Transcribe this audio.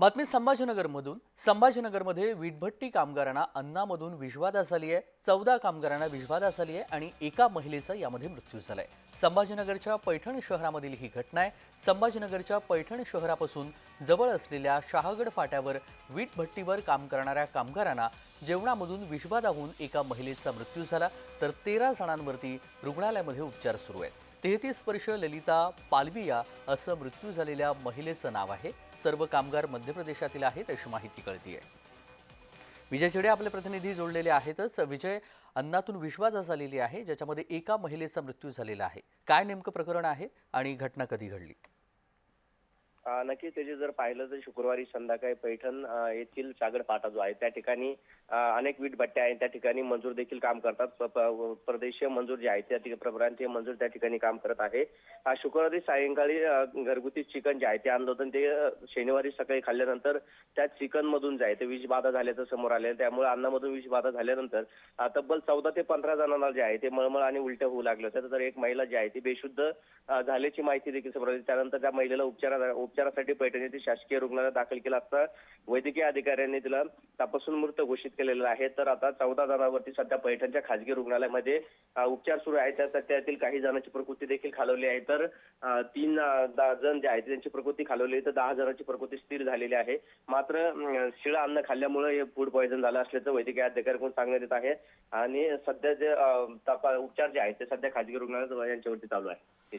बातमी संभाजीनगरमधून. संभाजीनगरमध्ये वीटभट्टी कामगारांना अन्नामधून विषबाधा झाली आहे. चौदा कामगारांना विषबाधा झाली आहे आणि एका महिलेचा यामध्ये मृत्यू झालाय. संभाजीनगरच्या पैठण शहरामधील ही घटना आहे. संभाजीनगरच्या पैठण शहरापासून जवळ असलेल्या शहागड फाट्यावर वीटभट्टीवर काम करणाऱ्या कामगारांना जेवणामधून विषबाधा होऊन एका महिलेचा मृत्यू झाला. तर तेरा जणांवरती रुग्णालयामध्ये उपचार सुरू आहेत. तेहतीस वर्ष ललिता पालविया असं मृत्यू झालेल्या महिलेचं नाव आहे. सर्व कामगार मध्य प्रदेशातील आहेत अशी माहिती कळती आहे विजय चेडे आपले प्रतिनिधी जोडलेले आहेतच. विजय अन्नातून विश्वास झालेली आहे ज्याच्यामध्ये एका महिलेचा मृत्यू झालेला आहे. काय नेमकं प्रकरण आहे आणि घटना कधी घडली? नक्कीच त्याचे जर पाहिलं तर शुक्रवारी संध्याकाळी पैठण येथील सागर फाटा जो आहे त्या ठिकाणी अनेक वीट भट्ट्या आहेत. त्या ठिकाणी मजूर देखील काम करतात. परदेशीय मजूर जे आहेत त्या ठिकाणी प्रांतीय मजूर त्या ठिकाणी काम करत आहे. शुक्रवारी सायंकाळी घरगुती चिकन जे आहे ते आणलं होतं. ते शनिवारी सकाळी खाल्ल्यानंतर त्या चिकन मधून जे आहे ते विषबाधा झाल्याचं समोर आले. त्यामुळे अन्नामधून विषबाधा झाल्यानंतर तब्बल चौदा ते पंधरा जणांना जे आहे ते मळमळ आणि उलट्या होऊ लागल्या होत्या तर एक महिला जी आहे ती बेशुद्ध झाल्याची माहिती देखील समोर आली. त्यानंतर त्या महिलेला उपचारा उपचारासाठी पैठण येथे शासकीय रुग्णालयात दाखल केला असता वैद्यकीय अधिकाऱ्यांनी तिला तपासून मृत घोषित केलेलं आहे. तर आता चौदा जणांवरती सध्या पैठणच्या खासगी रुग्णालयामध्ये उपचार सुरू आहेत. त्यासाठी त्यातील काही जणांची प्रकृती देखील खालवली आहे. तर तीन जण जे आहेत त्यांची प्रकृती खालवली तर दहा जणांची प्रकृती स्थिर झालेली आहे. मात्र शिळा अन्न खाल्ल्यामुळे हे फूड पॉयझन झालं असल्याचं वैद्यकीय अधिकाऱ्यांकडून सांगण्यात येत आहे. आणि सध्या जे उपचार जे आहेत ते सध्या खासगी रुग्णालयात यांच्यावरती चालू आहे.